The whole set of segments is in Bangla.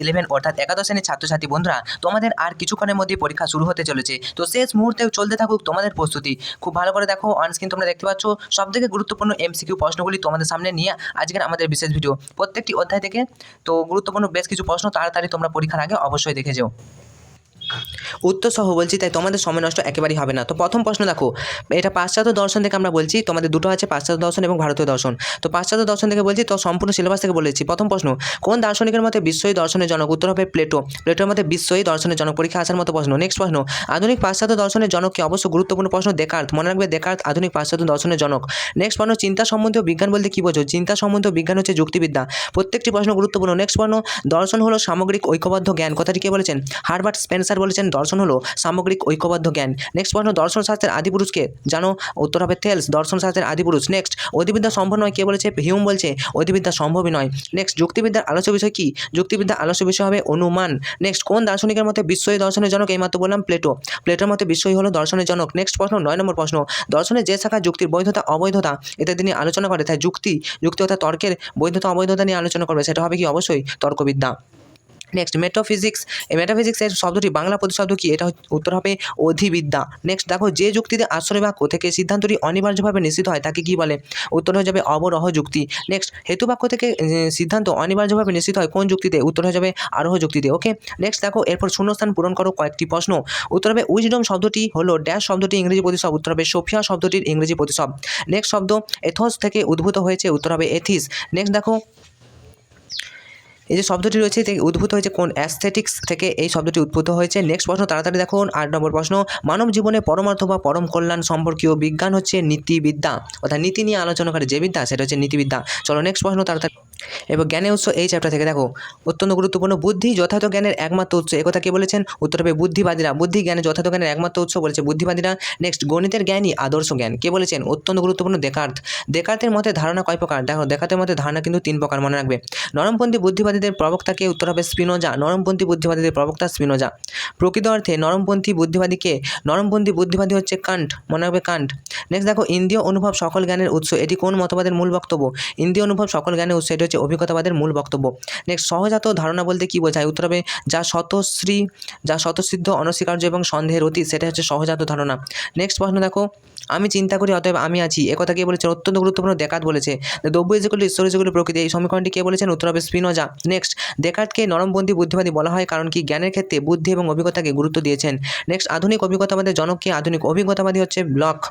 ইলেভেন অর্থাৎ একাদশ শ্রেণির ছাত্রছাত্রী বন্ধুরা, তোমাদের আর কিছুক্ষণের মধ্যে পরীক্ষা শুরু হতে চলেছে। তো শেষ মুহূর্তেও চলতে থাকুক তোমাদের প্রস্তুতি। খুব ভালো করে দেখো অনস্ক্রিন তোমরা দেখতে পাচ্ছ সব থেকে গুরুত্বপূর্ণ এমসিকিউ প্রশ্নগুলি তোমাদের সামনে নিয়ে আজকের আমাদের বিশেষ ভিডিও প্রত্যেকটি অধ্যায় থেকে তো গুরুত্বপূর্ণ বেশ কিছু প্রশ্ন তাড়াতাড়ি তোমরা পরীক্ষার আগে অবশ্যই দেখে যাও। উত্তর সহ বলছি, তাই তোমাদের সময় নষ্ট একেবারেই হবে না। তো প্রথম প্রশ্ন দেখো, এটা পাশ্চাত্য দর্শন থেকে আমরা বলছি, তোমাদের দুটো আছে পাশ্চাত্য দর্শন এবং ভারতীয় দর্শন। তো পাশ্চাত্য দর্শন থেকে বলছি, তো সম্পূর্ণ সিলেবাস থেকে বলেছি। প্রথম প্রশ্ন, কোন দার্শনিকের মতে বিশ্বই দর্শনের জনক? উত্তর হবে প্লেটো। প্লেটোর মধ্যে বিশ্বই দর্শনের জনক। পরীক্ষা আসার মতো প্রশ্ন। নেক্সট প্রশ্ন, আধুনিক পাশ্চাত্য দর্শনের জনককে অবশ্য গুরুত্বপূর্ণ প্রশ্ন দেকার্থ মনে রাখবে দেকার্থ আধুনিক পাশ্চাত্য দর্শনের জনক। নেক্সট প্রশ্ন, চিন্তা সম্বন্ধীয় বিজ্ঞান বলতে কী বোঝো? চিন্তা সম্বন্ধীয় বিজ্ঞান হচ্ছে যুক্তিবিদ্যা। প্রত্যেকটি প্রশ্ন গুরুত্বপূর্ণ। নেক্সট প্রশ্ন, দর্শন হলো সামগ্রিক ঐক্যবদ্ধ জ্ঞান। কথাটি কে বলেছেন? হারবার্ট স্পেন্সার বলেছেন দর্শন হলো সামগ্রিক ঐক্যবদ্ধ জ্ঞান। নেক্সট প্রশ্ন, দর্শন শাস্ত্রের আদিপুরুষকে জানো? উত্তর হবে থেলস দর্শন শাস্ত্রের আদিপুরুষ। নেক্সট অধিবিদ্যা সম্ভব নয়, কে বলেছে? হিউম বলছে, অধিবিদ্যা সম্ভবই নয়। নেক্সট যুক্তিবিদ্যার আলোচ্য বিষয় কি? যুক্তিবিদ্যার আলোচ্য বিষয় হবে অনুমান। নেক্সট কোন দার্শনিকের মতে বিশ্বই দর্শনের জনক? এইমাত্র বললাম প্লেটো। প্লেটোর মতে বিশ্বই হলো দর্শনের জনক। নেক্সট প্রশ্ন, নয় নম্বর প্রশ্ন দর্শনের যে শাখা যুক্তির বৈধতা, অবৈধতা ইত্যাদি তিনি আলোচনা করে, তাই যুক্তি যুক্তি অর্থাৎ তর্কের বৈধতা, অবৈধতা নিয়ে আলোচনা করবে, সেটা হবে কি? অবশ্যই তর্কবিদ্যা। নেক্সট মেটাফিজিক্স এই মেটাফিজিক্সের শব্দটি বাংলা প্রতিশব্দ কি? এটা উত্তর হবে অধিবিদ্যা। নেক্সট দেখো যে যুক্তিতে আশ্রয় বাক্য থেকে সিদ্ধান্তটি অনিবার্যভাবে নিশ্চিত হয়, তাকে কি বলে? উত্তর হয়ে যাবে অবরহ যুক্তি। নেক্সট হেতু বাক্য থেকে সিদ্ধান্ত অনিবার্যভাবে নিশ্চিত হয় কোন যুক্তিতে? উত্তর হয়ে যাবে আরোহ যুক্তিতে ওকে নেক্সট দেখো এরপর শূন্যস্থান পূরণ করো কয়েকটি প্রশ্ন। উত্তর হবে উইজডম শব্দটি হলো ড্যাশ শব্দটি ইংরেজি প্রতিশব উত্তর হবে সোফিয়া শব্দটির ইংরেজি প্রতিশব নেক্সট শব্দ এথস থেকে উদ্ভূত হয়েছে, উত্তর হবে এথিস নেক্সট দেখো এই যে শব্দটি রয়েছে উদ্ভূত হয়েছে কোন অ্যাস্থেটিক্স থেকে এই শব্দটি উদ্ভূত হয়েছে? নেক্সট প্রশ্ন, তাড়াতাড়ি দেখুন। আট নম্বর প্রশ্ন, মানব জীবনে পরমার্থ বা পরম কল্যাণ সম্পর্কীয় বিজ্ঞান হচ্ছে নীতিবিদ্যা। অর্থাৎ নীতি নিয়ে আলোচনা করে যে বিদ্যা, সেটা হচ্ছে নীতিবিদ্যা। চলো নেক্সট প্রশ্ন, তাড়াতাড়ি এবার জ্ঞানের উৎস এই চ্যাপ্টার থেকে। দেখো, অত্যন্ত গুরুত্বপূর্ণ, বুদ্ধি যথাযথ জ্ঞানের একমাত্র উৎস। একথা কে বলেছেন? উত্তর হবে বুদ্ধিবাদীরা। বুদ্ধি জ্ঞানের যথাযথ জ্ঞানের একমাত্র উৎস বলেছে বুদ্ধিবাদীরা। নেক্সট গণিতের জ্ঞানই আদর্শ জ্ঞান। কে বলেছেন? অত্যন্ত গুরুত্বপূর্ণ দেকার্থ দেকার্থের মতে ধারণা কয় প্রকার? দেখো দেখাতের মতে ধারণা কিন্তু তিন প্রকার মনে রাখবে। নরমপন্থী বুদ্ধিবাদীদের প্রবক্তাকে উত্তর হবে স্পিনোজা। নরমপন্থী বুদ্ধিবাদীদের প্রবক্তা স্পিনোজা। প্রকৃত অর্থে নরমপন্থী বুদ্ধিবাদীকে নরমপন্থী বুদ্ধিবাদী হচ্ছে কান্ট। মনে রাখবে কান্ট। নেক্সট দেখো, ইন্দ্রিয় অনুভব সকল জ্ঞানের উৎস। এটি কোন মতবাদের মূল বক্তব্য? ইন্দ্রিয় অনুভব সকল জ্ঞানের উৎস। এটি হচ্ছে অভিজ্ঞতাবাদের মূল বক্তব্য। নেক্সট সহজাত ধারণা বলতে কি বোঝায়? উত্তর হবে, যা স্বতঃশ্রী, যা স্বতঃসিদ্ধ, অনস্বীকার্য এবং সন্দেহের অতীত সেটা হচ্ছে সহজাত ধারণা। নেক্সট প্রশ্ন দেখো, আমি চিন্তা করি, অতএব আমি আছি। একথা কে বলেছেন অত্যন্ত গুরুত্বপূর্ণ দেখাত বলেছে। দ্রব্য যেগুলো ঈশ্বর যেগুলো প্রকৃতি, এই সমীকরণটি কে বলেছেন? উত্তর হবে স্পিনোজা। নেক্সট দেকাতকে নরমপন্থী বুদ্ধিবাদী বলা হয় কারণ কি? জ্ঞানের ক্ষেত্রে বুদ্ধি এবং অভিজ্ঞতাকে গুরুত্ব দিয়েছেন। নেক্সট আধুনিক অভিজ্ঞতাবাদের জনককে আধুনিক অভিজ্ঞতাবাদী হচ্ছে লক।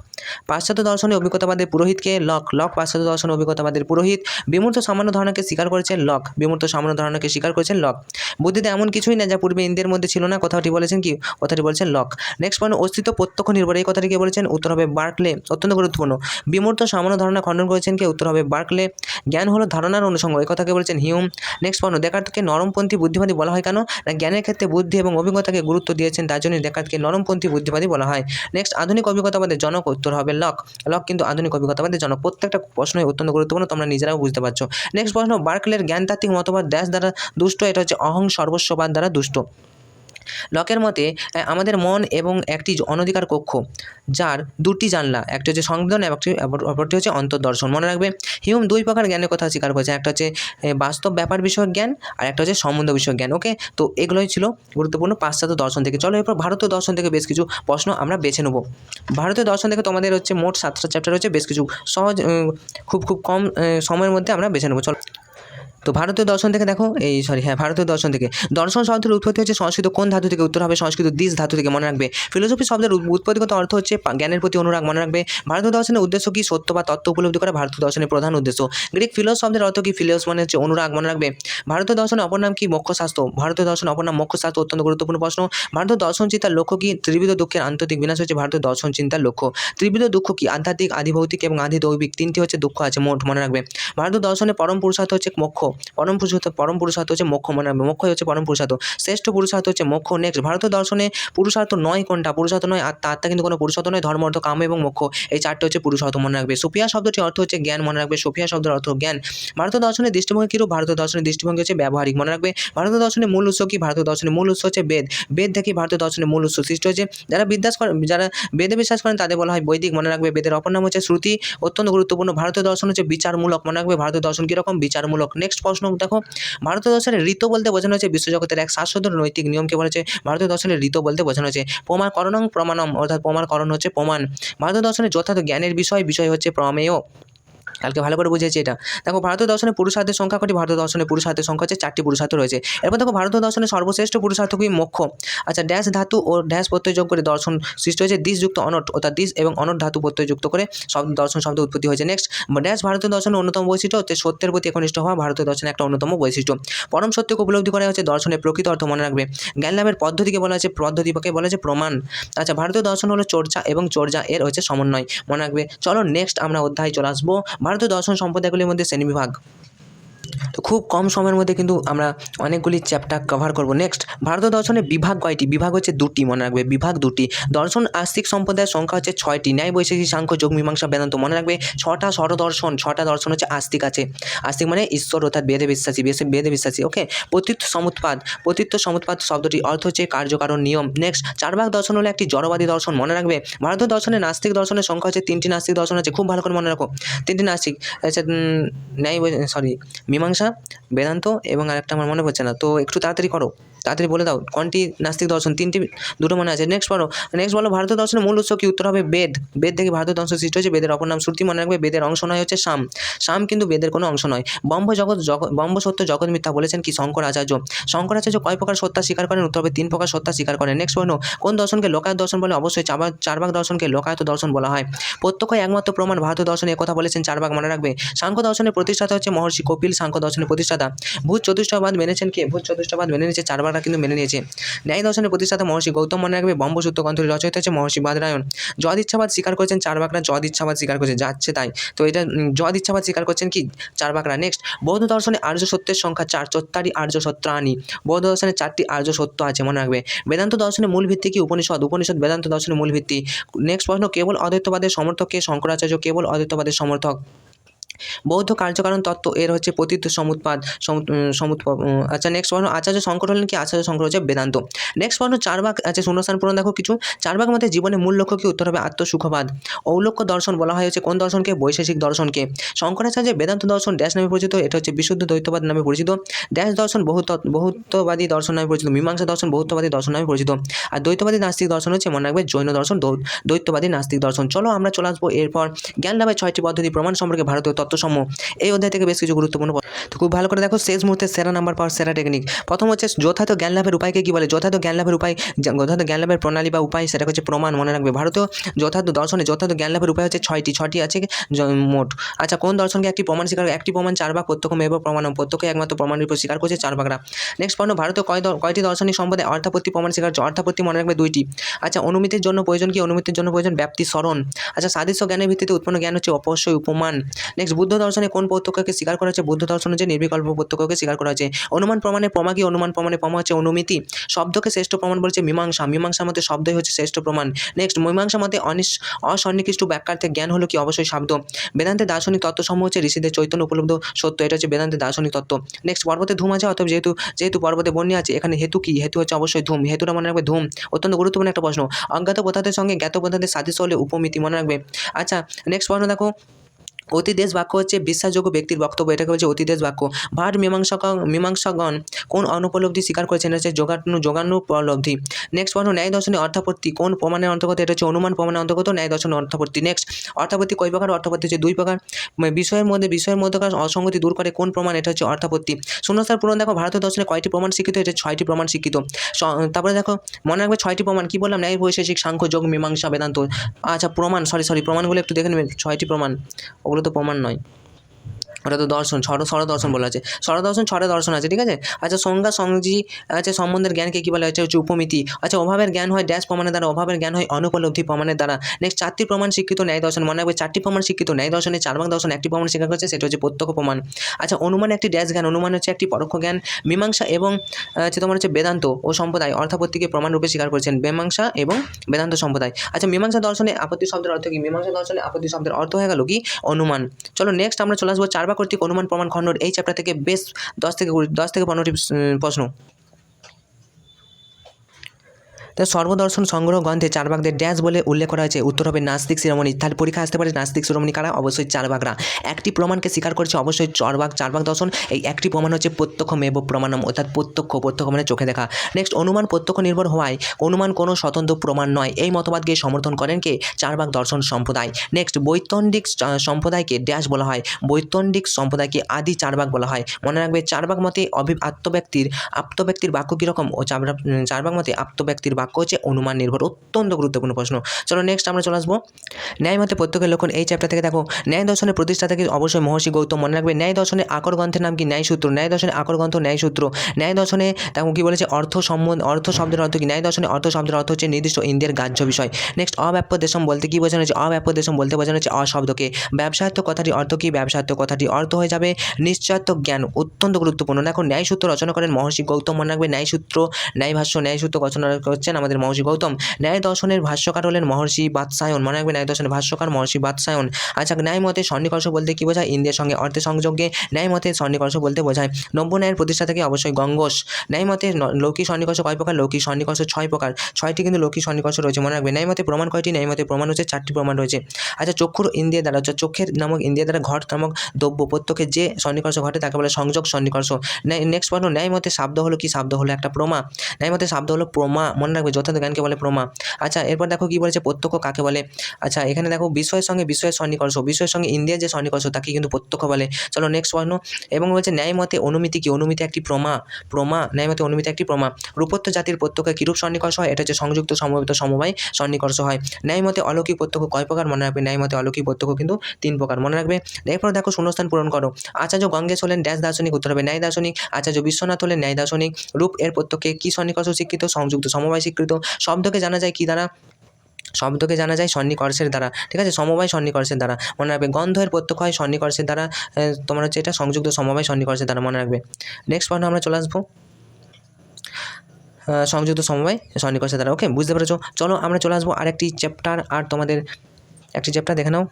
পাশ্চাত্য দর্শনে অভিজ্ঞতাবাদের পুরোহিতকে লক। লক, পাশ্চাত্য দর্শনে অভিজ্ঞতাবাদের পুরোহিত। বিমূর্ত সামান্য ধারণাকে স্বীকার করেছেন লক, বিমূর্ত সামান্য ধারণাকে স্বীকার করেছেন লক। বুদ্ধিতে এমন কিছুই না যা পূর্বে ইন্দ্রিয়ের মধ্যে ছিল না, কথাটি বলেছেন কি? কথাটি বলেছেন লক। নেক্সট পয়েন্ট অস্তিত্ব প্রত্যক্ষ নির্ভর। এই কথাটি কে বলেছেন? উত্তর হবে বার্কলে, অত্যন্ত গুরুত্বপূর্ণ। বিমূর্ত সামান্য ধারণা খণ্ডন করেছেন কে? উত্তর হবে বার্কলে। জ্ঞান হলো ধারণার অনুষঙ্গ এই কথাকে বলেছেন? হিউম। নেক্সট পয়েন্ট দেখাতকে নরমপন্থী বুদ্ধিবাদী বলা হয় কেন? না, জ্ঞানের ক্ষেত্রে বুদ্ধি এবং অভিজ্ঞতাকে গুরুত্ব দিয়েছেন, তার জন্য দেখাতকে নরমপন্থী বুদ্ধিবাদী বলা হয়। নেক্সট আধুনিক অভিজ্ঞতাবাদের জনক, উত্তর হবে লক। লক কিন্তু আধুনিক অভিজ্ঞতাবাদের জনক। প্রত্যেকটা প্রশ্নই অত্যন্ত গুরুত্বপূর্ণ, তোমরা নিজেরাও বুঝতে পারছ। নেক্সট প্রশ্ন বার্কলের জ্ঞানতাত্ত্বিক মতবাদ দ্যাশ দ্বারা দুষ্ট এটা হচ্ছে অহং সর্বস্ববাদ দ্বারা দুষ্ট। লকের মতে আমাদের মন এবং একটি অনধিকার কক্ষ, যার দুটি জানলা, একটি হচ্ছে সংবেদন এবং একটি অপর- অপরটি হচ্ছে অন্তর্দর্শন। মনে রাখবে হিউম দুই প্রকার জ্ঞানের কথা স্বীকার করেছে। একটা হচ্ছে বাস্তব ব্যাপার বিষয়ক জ্ঞান, আর একটা হচ্ছে সম্বন্ধ বিষয়ক জ্ঞান। ওকে? তো এগুলোই ছিল গুরুত্বপূর্ণ পাশ্চাত্য দর্শন থেকে। চলো এরপর ভারতীয় দর্শন থেকে বেশ কিছু প্রশ্ন আমরা বেছে নেব। ভারতীয় দর্শন থেকে তোমাদের হচ্ছে মোট সাতটা চ্যাপ্টার হচ্ছে বেশ কিছু সহজ খুব খুব কম সময়ের মধ্যে আমরা বেছে নেব। চলো। তো ভারতীয় দর্শন থেকে দেখো, এই সরি হ্যাঁ ভারতীয় দর্শন থেকে। দর্শন শব্দের উৎপত্তি হচ্ছে সংস্কৃত কোন ধাতু থেকে উত্তর হবে? সংস্কৃত দিস ধাতু থেকে মনে রাখবে। ফিলোসফি শব্দের উৎ- উৎপত্তিগত অর্থ হচ্ছে জ্ঞানের প্রতি অনুরাগ মনে রাখবে। ভারতীয় দর্শনের উদ্দেশ্য কি? সত্য বা তত্ত্ব উপলব্ধি করা ভারতীয় দর্শনের প্রধান উদ্দেশ্য। গ্রিক ফিলোস শব্দের অর্থ কি? ফিলোস মানে হচ্ছে অনুরাগ মনে রাখবে। ভারতীয় দর্শনের অপর নাম কি? মোক্ষশাস্ত্র ভারতীয় দর্শন অপর নাম মোক্ষশাস্ত্র অত্যন্ত গুরুত্বপূর্ণ প্রশ্ন। ভারতীয় দর্শন চিন্তার লক্ষ্য কি? ত্রিবিধ দুঃখের আন্তর্জাতিক বিনাশ হচ্ছে ভারতীয় দর্শন চিন্তার লক্ষ্য। ত্রিবিধ দুঃখ কি? আধ্যাত্মিক, আধিভৌতিক এবং আধি আধিদৈবিক। তিনটি হচ্ছে দুঃখ আছে, মোট মনে রাখবে। ভারতীয় দর্শনের পরম পুরুষার্থ হচ্ছে মোক্ষ। পরম পুরুষার্থ পরম পুরুষার্থ হচ্ছে মোক্ষ মনে রাখবে। মোক্ষই হচ্ছে পরম পুরুষার্থ। শ্রেষ্ঠ পুরুষার্থ হচ্ছে মোক্ষ নেক্সট। ভারতীয় দর্শনে পুরুষার্থ নয় কোনটা? পুরুষার্থ নয় আত্মা। আত্মা কিন্তু কোনো পুরুষার্থ নয়, ধর্ম, অর্থ কাম এবং মোক্ষ। এই চারটে হচ্ছে পুরুষার্থ মনে রাখবে। সোফিয়া শব্দটি অর্থ হচ্ছে জ্ঞান মনে রাখবে। সোফিয়া শব্দের অর্থ জ্ঞান। ভারতীয় দর্শনের দৃষ্টিভঙ্গি কিরূপ? ভারতীয় দর্শনের দৃষ্টিভঙ্গি হচ্ছে ব্যবহারিক মনে রাখবে। ভারতীয় দর্শনের মূল উৎস কি? ভারতীয় দর্শনের মূল উৎস হচ্ছে বেদ। বেদ থেকে ভারতীয় দর্শনের মূল উৎস সৃষ্টি হয়েছে। যারা বিদ্যাস করেন, যারা বেদে বিশ্বাস করেন, তাদের বলা হয় বৈদিক মনে রাখবে। বেদের অপর নাম হচ্ছে শ্রুতি। অত্যন্ত গুরুত্বপূর্ণ। ভারতীয় দর্শন হচ্ছে বিচারমূলক মনে রাখবে। ভারতীয় দর্শন কীরকম? বিচারমূলক। নেক্সট প্রশ্ন। দেখো ভারতীয় দর্শনের ঋতু বলতে বোঝানো হয়েছে বিশ্বজগতের এক শাশ্বত নৈতিক নিয়মকে বলেছে ভারতীয় দর্শনের ঋতু বলতে বোঝানো হয়েছে প্রমাণ করণং প্রমাণম, অর্থাৎ প্রমাণ করণ হচ্ছে প্রমাণ। ভারতীয় দর্শনের যথার্থ জ্ঞানের বিষয় বিষয় হচ্ছে প্রমেয়। কালকে ভালো করে বুঝেছি এটা। দেখো ভারতীয় দর্শনে পুরুষার্থের সংখ্যা কটি? ভারতীয় দর্শনে পুরুষার্থের সংখ্যা হচ্ছে চারটি পুরুষার্থ রয়েছে। এরপর দেখো ভারতীয় দর্শনের সর্বশ্রেষ্ঠ পুরুষার্থ কি মোক্ষ। আচ্ছা ড্যাশ ধাতু ও ড্যাশ প্রত্যয়যোগ করে দর্শন সৃষ্টি হয়েছে। দিশযুক্ত অনট অর্থাৎ দিশ এবং অনট ধাতু প্রত্যয়যুক্ত করে শব্দ দর্শন শব্দ উৎপত্তি হয়েছে। নেক্সট ড্যাশ ভারতীয় দর্শনের অন্যতম বৈশিষ্ট্য হচ্ছে সত্যের প্রতি একনিষ্ঠ হওয়া। ভারতীয় দর্শনের একটা অন্যতম বৈশিষ্ট্য। পরম সত্যকে উপলব্ধি করা হচ্ছে দর্শনের প্রকৃত অর্থ মনে রাখবে। জ্ঞান লাভের পদ্ধতিকে বলা হচ্ছে পদ্ধতিকে বলা হচ্ছে প্রমাণ। আচ্ছা ভারতীয় দর্শন হলো চর্চা এবং চর্চা এর হচ্ছে সমন্বয়। মনে রাখবে। চলো নেক্সট আমরা অধ্যায় চলে আসব। ভারতীয় দর্শন সম্প্রদায়গুলির মধ্যে শ্রেণীবিভাগ। তো খুব কম সময়ের মধ্যে কিন্তু আমরা অনেকগুলি চ্যাপ্টার কভার করব। নেক্সট ভারত দর্শনের বিভাগ কয়টি? বিভাগ হচ্ছে দুটি, মনে রাখবে, বিভাগ দুটি। দর্শন, আস্তিক সম্প্রদায়ের সংখ্যা হচ্ছে ছয়টি। ন্যায় বৈশেষিক সাংখ্য, যোগ, মীমাংসা, বেদান্ত, মনে রাখবে, ছটা দর্শন ছটা দর্শন হচ্ছে আস্তিক আছে। আস্তিক মানে ঈশ্বর অর্থাৎ বেদে বিশ্বাসী, বেশি, বেদে বিশ্বাসী ওকে পতিত্ব সমুৎপাদ পতিত্ব সমুৎপাদ শব্দটি অর্থ হচ্ছে কার্যকারণ নিয়ম। নেক্সট চারবাগ দর্শন হলো একটি জড়বাদী দর্শন, মনে রাখবে? ভারতীয় দর্শনে নাস্তিক দর্শনের সংখ্যা হচ্ছে তিনটি, নাস্তিক দর্শন আছে, খুব ভালো করে মনে রাখো। তিনটি নাস্তিক আচ্ছা ন্যায় সরি মীমাংসা বেদান্ত এবং আরেকটা আমার মনে পড়ছে না, তো একটু তাড়াতাড়ি করো। তাড়াতাড়ি বলে দাও, কোনটি নাস্তিক দর্শন? তিনটি, দুটো মনে আছে। নেক্সট বলো নেক্সট বলো, ভারতীয় দর্শনের মূল উৎস কি? উত্তর হবে বেদ। বেদ থেকে ভারতীয় দর্শন সৃষ্টি হয়েছে। বেদের অপর নাম শ্রুতি মনে রাখবে। বেদের অংশ নয় হচ্ছে শাম শাম কিন্তু বেদের কোনো অংশ নয়। বম্ব জগৎ বম্ব সত্য, জগৎ মিথ্যা বলেছেন কি? শঙ্কর আচার্য শঙ্কর আচার্য কয় প্রকার সত্তা স্বীকার করেন? উত্তর হবে তিন প্রকার সত্তা স্বীকার করেন। নেক্সট বলো কোন দর্শনকে লোকায়ত দর্শন বলে? অবশ্যই চারবাগ চারবাগ দর্শনকে লোকায়ত দর্শন বলা হয়। প্রত্যক্ষ একমাত্র প্রমাণ ভারতীয় দর্শনে একথা বলেছেন চারবাগ মনে রাখবে। সাংখ্য দর্শনের প্রতিষ্ঠাতা হচ্ছে মহর্ষি কপিল। সাংখ্য দর্শনের প্রতিষ্ঠাতা। ভূত চতুষ্টবাদ মেনেছেন কে? ভূত চতুষ্টবাদ মেনে নিয়েছে চারবাগরা কিন্তু মেনে নিয়েছে। ন্যায় দর্শনের প্রতিষ্ঠাতা মহর্ষি গৌতম মনে রাখবে বম্বসূত্র গ্রন্থটি রচয়িতা হচ্ছে মহর্ষি বাদরায়ণ। জদ ইচ্ছাবাদ স্বীকার করেছেন চারবাগরা জদ ইচ্ছাবাদ স্বীকার করেছে, যাচ্ছে তাই। তো এটা জদ ইচ্ছাবাদ স্বীকার করছেন কি? চারবাগরা নেক্সট বৌদ্ধ দর্শনে আর্য সত্যের সংখ্যা চার চত্বারি আর্য সত্রানি বৌদ্ধ দর্শনে চারটি আর্য সত্য আছে, মনে রাখবে। বেদান্ত দর্শনের মূল ভিত্তি কি? উপনিষদ। উপনিষদ বেদান্ত দর্শনের মূল ভিত্তি। নেক্সট প্রশ্ন, কেবল অদ্বৈতবাদের সমর্থক কে? শঙ্করাচার্য, কেবল অদ্বৈতবাদের সমর্থক। বৌদ্ধ কার্যকারণ তত্ত্ব এর হচ্ছে পতিত সমুৎপাদ, সমুৎ- আচ্ছা নেক্সট প্রশ্ন আচার্য শঙ্কর হলেন কি? আচার্য শঙ্কর হচ্ছে বেদান্ত। নেক্সট প্রশ্ন চারবাক আচ্ছা শূন্যস্থান পূরণ দেখো কিছু। চারবাক মধ্যে জীবনের মূল লক্ষ্য কি? উত্তর হবে আত্মসুখবাদ। ঔলক্য দর্শন বলা হয় হচ্ছে কোন দর্শনকে? বৈশেষিক দর্শনকে। শঙ্করাচার্যের বেদান্ত দর্শন ড্যাশ নামে পরিচিত, এটা হচ্ছে বিশুদ্ধ দ্বৈতবাদ নামে পরিচিত। ড্যাশ দর্শন বহুত, বহুত্ববাদী দর্শন নামে পরিচিত, মীমাংসা দর্শন বহুত্ববাদী দর্শন নামে পরিচিত। আর দ্বৈতবাদী নাস্তিক দর্শন হচ্ছে মনে রাখবে জৈন দর্শন দ্বৈতবাদী নাস্তিক দর্শন। চলো আমরা চলে আসব এরপর জ্ঞান লাভের ছয়টি পদ্ধতি প্রমাণ সম্পর্কে ভারতীয় তত্ত্বসমূহ এই অধ্যায় থেকে বেশ কিছু গুরুত্বপূর্ণ তো খুব ভালো করে দেখো, শেষ মুহূর্তে সেরা নাম্বার পাওয়ার সেরা টেকনিক প্রথম হচ্ছে যথার্থ জ্ঞান লাভের উপায়কে কী বলে? যথার্থ জ্ঞান লাভের উপায় যথার্থ জ্ঞান লাভের প্রণালী বা উপায় সেটা হচ্ছে প্রমাণ মনে রাখবে। ভারতীয় যথার্থ দর্শনে যথার্থ জ্ঞান লাভের উপায় হচ্ছে ছয়টি। ছয়টি আছে মোট। আচ্ছা কোন দর্শনকে একটি প্রমাণ স্বীকার একটি প্রমাণ, চার ভাগ প্রত্যক্ষ মেব প্রমাণ। প্রত্যক্ষ একমাত্র প্রমাণের উপর স্বীকার করছে চার ভাগরা। নেক্সট পণ্য ভারতীয় কয় কয়টি দর্শনিক সম্পদে অর্থাপত্তি প্রমাণ স্বীকার? অর্থাপত্তি মনে রাখবে দুইটি। আচ্ছা অনুমিতির জন্য প্রয়োজন কি? অনুমিতির জন্য প্রয়োজন ব্যাপ্তি স্মরণ। আচ্ছা সাদৃশ্য জ্ঞানের ভিত্তিতে উৎপন্ন জ্ঞান হচ্ছে অবশ্যই উপমান। নেক্সট বুদ্ধ দর্শনে কোন প্রত্যক্ষকে স্বীকার করা হচ্ছে বুদ্ধ দর্শন হচ্ছে নির্বিকল্প প্রত্যক্ষকে স্বীকার করা হচ্ছে অনুমান প্রমাণে প্রমা কি অনুমান প্রমাণে প্রমা হচ্ছে অনুমিতি। শব্দকে শ্রেষ্ঠ প্রমাণ বলছে মীমাংসা। মীমাংসার মধ্যে শব্দই হচ্ছে শ্রেষ্ঠ প্রমাণ। নেক্সট মীমাংসা মতে অনিস, অসন্নিকৃষ্ট ব্যাখ্যার্থে জ্ঞান হলো কি? অবশ্যই শব্দ। বেদান্তের দার্শনিক তত্ত্ব তত্ত্বসমূহ হচ্ছে ঋষিদের চৈতন্য উপলব্ধ সত্য। এটা হচ্ছে বেদান্তের দার্শনিক তত্ত্ব। নেক্সট পর্বতে ধূম আছে? অথবা যেহেতু যেহেতু পর্বতে বন্যা আছে, এখানে হেতু কি? হেতু হচ্ছে অবশ্যই ধূম। হেতুটা মনে রাখবে ধূম। অত্যন্ত গুরুত্বপূর্ণ একটা প্রশ্ন। অজ্ঞাত পদার্থের সঙ্গে জ্ঞাত পদার্থের সাদৃশ্য হলে উপমিতি মনে রাখবে। আচ্ছা নেক্সট প্রশ্ন দেখো। অতিদেশ বাক্য হচ্ছে বিশ্বাসযোগ্য ব্যক্তির বক্তব্য। এটাকে বলছে অতিদেশ বাক্য। ভাট মীমাংসক মীমাংসাগণ কোন অনুপলব্ধি স্বীকার করেছেন? হচ্ছে যোগানু যোগানুপলব্ধি। নেক্সট প্রশ্ন ন্যায় দর্শনের অর্থাপত্তি। কোন প্রমাণের অন্তর্গত? এটা হচ্ছে অনুমান প্রমাণের অন্তর্গত, ন্যায় দর্শনের অর্থাপত্তি। নেক্সট অর্থাপত্তি কয় প্রকার? অর্থাপত্তি হচ্ছে দুই প্রকার। বিষয়ের মধ্যে বিষয়ের মধ্যকার অসঙ্গতি দূর করে কোন প্রমাণ? এটা হচ্ছে অর্থাপত্তি। শূন্যস্থান পূরণ দেখো ভারতীয় দর্শনে কয়টি প্রমাণ শিক্ষিত এটা ছয়টি প্রমাণ শিক্ষিত তারপরে দেখো, মনে রাখবে ছয়টি প্রমাণ। কি বললাম? ন্যায় বৈশেষিক সাংখ্য যোগ মীমাংসা বেদান্ত। আচ্ছা প্রমাণ সরি সরি প্রমাণগুলো একটু দেখে নেবেন। ছয়টি প্রমাণ। ওগুলো তো প্রমাণ নয়। ওটা তো দর্শন ছড় সর দর্শন বলা আছে। সর দর্শন ছড়ে দর্শন আছে, ঠিক আছে? আচ্ছা সংজ্ঞা সংজি আচ্ছা সম্বন্ধের জ্ঞানকে কী বলা? হচ্ছে হচ্ছে উপমিতি। আচ্ছা অভাবের জ্ঞান হয় ড্যাশ প্রমাণের দ্বারা, অভাবের জ্ঞান হয় অনুপলব্ধি প্রমাণের দ্বারা। নেক্সট চারটি প্রমাণ শিক্ষিত ন্যায় দর্শন। মনে রাখবে, চারটি প্রমাণ শিক্ষিত ন্যায় দর্শনে চার ভাগ দর্শন, একটি প্রমাণ স্বীকার করছে, সেটা হচ্ছে প্রত্যক্ষ প্রমাণ। আচ্ছা অনুমান একটি ড্যাশ জ্ঞান, অনুমান হচ্ছে একটি পরোক্ষ জ্ঞান, মীমাংসা এবং হচ্ছে তোমার হচ্ছে বেদান্ত ও সম্প্রদায়, অর্থাপত্তিকে প্রমাণ রূপে স্বীকার করেছেন। মীমাংসা এবং বেদান্ত সম্প্রদায়। আচ্ছা মীমাংসা দর্শনে আপত্তি শব্দের অর্থ কি? মীমাংসা দর্শনে আপত্তি শব্দের অর্থ হয়ে গেল কি? অনুমান। চলো নেক্সট আমরা চলে আসব চারবা কর্তৃক অনুমান প্রমাণ খণ্ডর এই চ্যাপ্টার থেকে বেশ দশ থেকে দশ থেকে পনেরোটি প্রশ্ন। তো সর্বদর্শন সংগ্রহ গ্রন্থে চারবাগদের ড্যাশ বলে উল্লেখ করা হয়েছে। উত্তর হবে নাস্তিক শিরোমণি। তাহলে পরীক্ষা আসতে পারে নাস্তিক শিরোমণি কারা? অবশ্যই চারবাগরা। একটি প্রমাণকে স্বীকার করেছে অবশ্যই চারবাগ চারবাগ দর্শন। এই একটি প্রমাণ হচ্ছে প্রত্যক্ষ মেব প্রমাণম, অর্থাৎ প্রত্যক্ষ প্রত্যক্ষ মানে চোখে দেখা। নেক্সট অনুমান প্রত্যক্ষ নির্ভর হওয়ায় অনুমান কোনো স্বতন্ত্র প্রমাণ নয়। এই মতবাদকে সমর্থন করেন কে? চারবাগ দর্শন সম্প্রদায়। নেক্সট বৈতন্ডিক সম্প্রদায়কে ড্যাশ বলা হয়। বৈতন্ডিক সম্প্রদায়কে আদি চারবাগ বলা হয়। মনে রাখবে, চারবাগ মতে অভি আত্মব্যক্তির আত্মব্যক্তির বাক্য কীরকম? ও চারবাগ মতে আত্মব্যক্তির বাক্য হচ্ছে অনুমান নির্ভর, অত্যন্ত গুরুত্বপূর্ণ প্রশ্ন। চলো নেক্সট আমরা চলে আসব। ন্যায় মতে প্রত্যেকের লক্ষণ এই চ্যাপ্টার থেকে দেখো, ন্যায় দর্শনের প্রতিষ্ঠা থেকে অবশ্যই মহর্ষি গৌতম মনে রাখবে, ন্যায় দর্শনে আকর গ্রন্থের নাম কি? ন্যায় সূত্র। ন্যায় দর্শনে আকর গ্রন্থ, ন্যায় সূত্র। ন্যায় দর্শনে দেখো কি বলেছে, অর্থ সম্বন্ধ, অর্থ শব্দের অর্থ কি? ন্যায় দর্শনে অর্থ শব্দের অর্থ হচ্ছে নির্দিষ্ট ইন্দ্রিয়ের গ্রাহ্য বিষয়। নেক্সট অব্যাপ্য দেশম বলতে কি বোঝানো হচ্ছে অব্যাপ্য দেশম বলতে বোঝানো হচ্ছে অশব্দকে। ব্যবসায়ত্ব কথাটি অর্থ কি? ব্যবসায়ত্ব কথাটি অর্থ হয়ে যাবে নিশ্চয়ত্ব জ্ঞান। অত্যন্ত গুরুত্বপূর্ণ। দেখো ন্যায় সূত্র রচনা করেন মহর্ষি গৌতম মনে রাখবে, ন্যায় সূত্র, ন্যায় ভাষ্য, ন্যায় সূত্র রচনা করছেন আমাদের মহর্ষি গৌতম। ন্যায় দর্শনের ভাষ্যকার হলেন মহর্ষি বাৎসায়ন মনে রাখবে ন্যায় দর্শনের ভাষ্যকার মহর্ষি বাৎসায়ন আচ্ছা ন্যায় মতে সন্নিকর্ষ বলতে কি বোঝায়? ইন্দ্রিয়ের সঙ্গে অর্থের সংযোগে। ন্যায় মতে সন্নিকর্ষ বলতে বোঝায়। নব্য ন্যায়ের প্রতিষ্ঠা থেকে অবশ্যই গঙ্গোষ ন্যায় মতে লৌকিক সন্নিকর্ষ কয় প্রকার? লৌকিক সন্নিকর্ষ ছয় প্রকার। ছয়টি কিন্তু লৌকিক সন্নিকর্ষ রয়েছে, মনে রাখবে ন্যায় মতে প্রমাণ কয়টি? ন্যায় মতে প্রমাণ হচ্ছে চারটি প্রমাণ রয়েছে। আচ্ছা চক্ষুর ইন্দ্রিয় দ্বারা হচ্ছে চোখের নামক ইন্দ্রিয় দ্বারা ঘট নামক দ্রব্য প্রত্যক্ষে যে সন্নিকর্ষ ঘটে, তাকে বলে সংযোগ সন্নিকর্ষ নেক্সট প্রশ্ন ন্যায় মতে শব্দ হলো কি? শব্দ হলো একটা প্রমা। ন্যায় মতে শব্দ হলো প্রমা। মনে রাখবে যথার্থ জ্ঞানকে বলে প্রমা। আচ্ছা এরপর দেখো কি বলেছে, প্রত্যক্ষ কাকে বলে? আচ্ছা এখানে দেখো বিষয়ের সঙ্গে বিষয়ের সন্নিকর্ষ বিষয়ের সঙ্গে ইন্ডিয়ার যে সন্নিকর্ষ তাকে কিন্তু প্রত্যক্ষ বলে। চলো নেক্সট প্রশ্ন এবং বলছে, ন্যায় মতে অনুমিতি কি? অনুমিতি একটি প্রমা। প্রমা, ন্যায় মতে অনুমিতি একটি প্রমা। রূপত্ব জাতির প্রত্যক্ষে কিরূপ সন্নিকর্ষ হয়? এটা হচ্ছে সংযুক্ত সমবেত সমবায় সন্নিকর্ষ হয়। ন্যায় মতে অলৌকিক প্রত্যক্ষ কয় প্রকার? মনে রাখবে, ন্যায় মতে অলৌকিক প্রত্যক্ষ কিন্তু তিন প্রকার মনে রাখবে। এরপর দেখো শূন্যস্থান পূরণ করো। আচার্য গঙ্গেশ হলেন ড্যাশ দার্শনিক উত্তর হবে, ন্যায় দার্শনিক। আচার্য বিশ্বনাথ হলেন, ন্যায় দার্শনিক। রূপ এর প্রত্যক্ষে কি সন্নিকর্ষ শিক্ষিত সংযুক্ত সমবায় স্বীকৃত শব্দকে জানা যায় কি দ্বারা? শব্দকে জানা যায় সন্নিকর্ষের দ্বারা। ঠিক আছে? সমবায় সন্নিকর্ষের দ্বারা। মনে রাখবে, গন্ধের প্রত্যক্ষ হয় সন্নিকর্ষের দ্বারা। তোমার হচ্ছে এটা সংযুক্ত সমবায় সন্নিকর্ষের দ্বারা, মনে রাখবে। নেক্সট পয়েন্ট আমরা চলে আসব। সংযুক্ত সমবায় সন্নিকর্ষের দ্বারা। ওকে বুঝতে পেরেছ? চলো আমরা চলে আসব আরেকটি চ্যাপ্টার আর তোমাদের একটি চ্যাপ্টার দেখে নাও।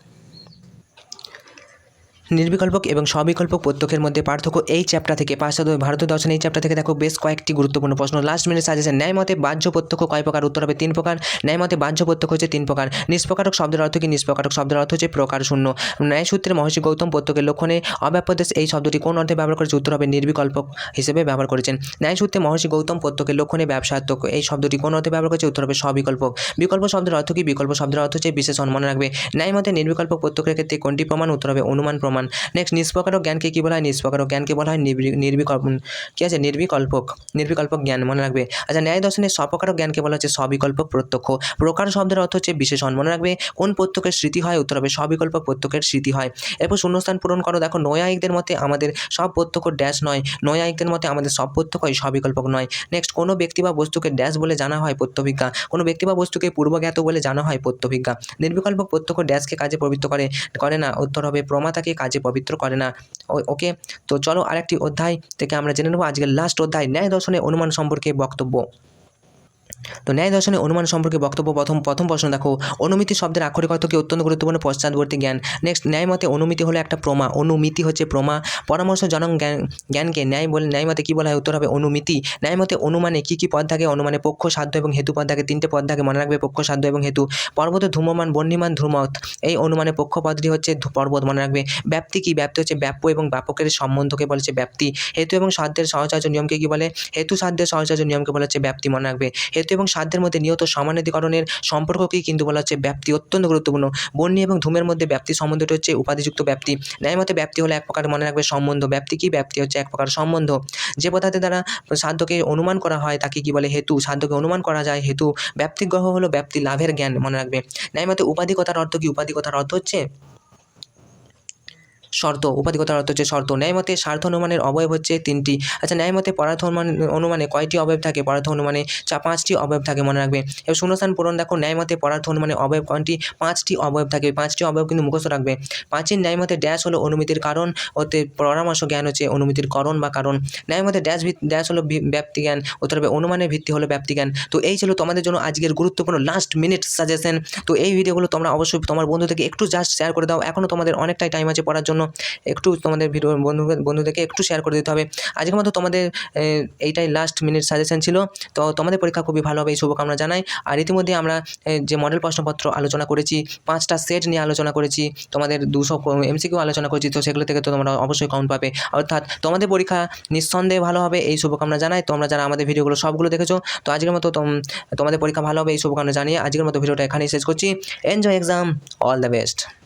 নির্বিকল্পক এবং সবিকল্পক প্রত্যক্ষের মধ্যে পার্থক্য এই চ্যাপ্টার থেকে পাশ্চাত্য ভারতীয় দর্শন এই চ্যাপ্টার থেকে দেখো বেশ কয়েকটি গুরুত্বপূর্ণ প্রশ্ন। লাস্ট মিনিট সাজেশন ন্যায় মতে বাহ্য প্রত্যক্ষ কয় প্রকার? উত্তর হবে তিন প্রকার। ন্যায় মতে বাহ্য প্রত্যক্ষ হচ্ছে তিন প্রকার। নিষ্প্রকারক শব্দের অর্থ কি? নিষ্প্রকারক শব্দের অর্থ হচ্ছে প্রকার শূন্য। ন্যায় সূত্রে মহর্ষি গৌতম প্রত্যক্ষের লক্ষণে অব্যাপদেশ এই শব্দটি কোন অর্থে ব্যবহার করেছে? উত্তর হবে নির্বিকল্পক হিসেবে ব্যবহার করেছেন। ন্যায় সূত্রে মহর্ষি গৌতম প্রত্যক্ষের লক্ষণে ব্যবসাত্মক এই শব্দটি কোন অর্থে ব্যবহার করেছে? উত্তর হবে সবিকল্পক। বিকল্প শব্দের অর্থ কি? বিকল্প শব্দের অর্থ হচ্ছে বিশেষণ। মনে রাখবে। ন্যায় মতে নির্বিকল্প প্রত্যক্ষের ক্ষেত্রে কোনটি প্রমাণ? উত্তর হবে অনুমান প্রমাণ। নেক্সট নিষ্প্রকারক জ্ঞানকে কি বলা হয়? নিষ্প্রকারক জ্ঞানকে বলা হয় নির্বি- নির্বিকল্প, কি আছে? নির্বিকল্পক নির্বিকল্পক জ্ঞান মনে রাখবে। আচ্ছা ন্যায় দর্শনের স্বপ্রকারক জ্ঞানকে বলা হচ্ছে সবিকল্পক প্রত্যক্ষ। প্রকার শব্দের অর্থ হচ্ছে বিশেষণ, মনে রাখবে? কোন প্রত্যক্ষের স্মৃতি হয়? উত্তর হবে সবিকল্পক প্রত্যক্ষের স্মৃতি হয়। এরপর শূন্যস্থান পূরণ করো। দেখো, নৈয়ায়িকদের মতে আমাদের সব প্রত্যক্ষ ড্যাশ নয়। নৈয়ায়িকদের মতে আমাদের সব প্রত্যক্ষই সবিকল্পক নয়। নেক্সট কোনো ব্যক্তি বা বস্তুকে ড্যাশ বলে জানা হয় প্রত্যভিজ্ঞা। কোনো ব্যক্তি বা বস্তুকে পূর্বজ্ঞাত বলে জানা হয় প্রত্যভিজ্ঞা। নির্বিকল্পক প্রত্যক্ষ ড্যাশকে কাজে প্রবৃত্ত করে করে না। উত্তর হবে প্রমাতাকে কাজে পবিত্র করে না। ওকে? তো চলো আরেকটি অধ্যায় থেকে আমরা জেনে নেব। আজকের লাস্ট অধ্যায়, ন্যায় দর্শনে অনুমান সম্পর্কে বক্তব্য। তো ন্যায় দর্শনে অনুমান সম্পর্কে বক্তব্য প্রথম প্রথম প্রশ্ন দেখো। অনুমিতি শব্দের আক্ষরিক অর্থ অত্যন্ত গুরুত্বপূর্ণ পশ্চাৎবর্তী জ্ঞান। নেক্সট ন্যায় মতে অনুমিতি হলো একটা প্রমা। অনুমিতি হচ্ছে প্রমা। পরামর্শজনক জ্ঞান, জ্ঞানকে ন্যায় বলে ন্যায় মতে কী বলা হয়? উত্তর হবে অনুমিতি। ন্যায় মতে অনুমানে কী কী পদ থাকে? অনুমানে পক্ষ, সাধ্য এবং হেতু পদ থাকে। তিনটে পদ থাকে। মনে রাখবে পক্ষ, সাধ্য এবং হেতু। পর্বত, ধূমমান, বন্যমান ধ্রুমত এই অনুমানে পক্ষ পদটি হচ্ছে পর্বত মনে রাখবে। ব্যাপ্তি কি? ব্যাপ্তি হচ্ছে ব্যাপ্য এবং ব্যাপকের সম্বন্ধকে বলেছে ব্যাপ্তি। হেতু এবং সাধ্যের সহচার্য নিয়মকে কী বলে? হেতু, সাধ্যের সহচার্য নিয়মকে বলা হচ্ছে ব্যাপ্তি মনে রাখবে। হেতু এবং সাধ্যের মধ্যে নিয়ত সমানাধিকরণের সম্পর্ককেই কিন্তু বলা হচ্ছে ব্যাপ্তি অত্যন্ত গুরুত্বপূর্ণ। বন্যী এবং ধূমের মধ্যে ব্যাপ্তি সম্বন্ধটি হচ্ছে উপাধিযুক্ত ব্যাপ্তি ন্যায় মতে ব্যাপ্তি হলো এক প্রকার মনে রাখবে সম্বন্ধ। ব্যাপ্তি কি? ব্যাপ্তি হচ্ছে এক প্রকার সম্বন্ধ। যে পদার্থের দ্বারা সাধ্যকে অনুমান করা হয়, তাকে কি বলে? হেতু। সাধ্যকে অনুমান করা যায়, হেতু। ব্যাপ্তি গ্রহ হলো ব্যাপ্তি লাভের জ্ঞান মনে রাখবে। ন্যায় মতে উপাধিকতার অর্থ কি? উপাধিকতার অর্থ হচ্ছে শর্ত উপাধিগতার অর্থ হচ্ছে শর্ত। ন্যায় মতে স্বার্থ অনুমানের অবয়ব হচ্ছে তিনটি। আচ্ছা ন্যায় মতে পদার্থ অনুমান, অনুমানে কয়টি অবয়ব থাকে? পদার্থ অনুমানে চা, পাঁচটি অবয়ব থাকে মনে রাখবে। এবার শূন্যস্থান পূরণ দেখো ন্যায় মতে পদার্থ অনুমানে অবয়ব কয়টি? পাঁচটি অবয়ব থাকে। পাঁচটি অবয়ব কিন্তু মুখস্থ রাখবে। পাঁচের ন্যায় মতে ড্যাশ হলো অনুমিতির কারণ, ওতে পরামর্শ জ্ঞান হচ্ছে অনুমিতির করণ বা কারণ। ন্যায়মতে ড্যাশ ড্যাশ হলো ভি- ব্যাপ্তি জ্ঞান উত্তর হবে অনুমানের ভিত্তি হলো ব্যাপ্তি জ্ঞান। তো এই ছিল তোমাদের জন্য আজকের গুরুত্বপূর্ণ লাস্ট মিনিট সাজেশন তো এই ভিডিওগুলো তোমরা অবশ্যই তোমার বন্ধু থেকে একটু জাস্ট শেয়ার করে দাও। এখনও তোমাদের অনেকটাই টাইম আছে পড়ার জন্য। জন্য একটু তোমাদের ভিডিও বন্ধু বন্ধুদেরকে একটু শেয়ার করে দিতে হবে। আজকের মতো তোমাদের এইটাই লাস্ট মিনিট সাজেশন ছিল। তো তোমাদের পরীক্ষা খুবই ভালো হবে, এই শুভকামনা জানাই। আর ইতিমধ্যে আমরা যে মডেল প্রশ্নপত্র আলোচনা করেছি, পাঁচটা সেট নিয়ে আলোচনা করেছি, তোমাদের দুশো এমসিকিউ আলোচনা করেছি, তো সেগুলো থেকে তো তোমরা অবশ্যই কাউন্ট পাবে। অর্থাৎ তোমাদের পরীক্ষা নিঃসন্দেহে ভালো হবে, এই শুভকামনা জানাই। তোমরা যারা আমাদের ভিডিওগুলো সবগুলো দেখেছ, তো আজকের মতো তোম- তোমাদের পরীক্ষা ভালো হবে, এই শুভকামনা জানিয়ে আজকের মতো ভিডিওটা এখানেই শেষ করছি। Enjoy exam all the best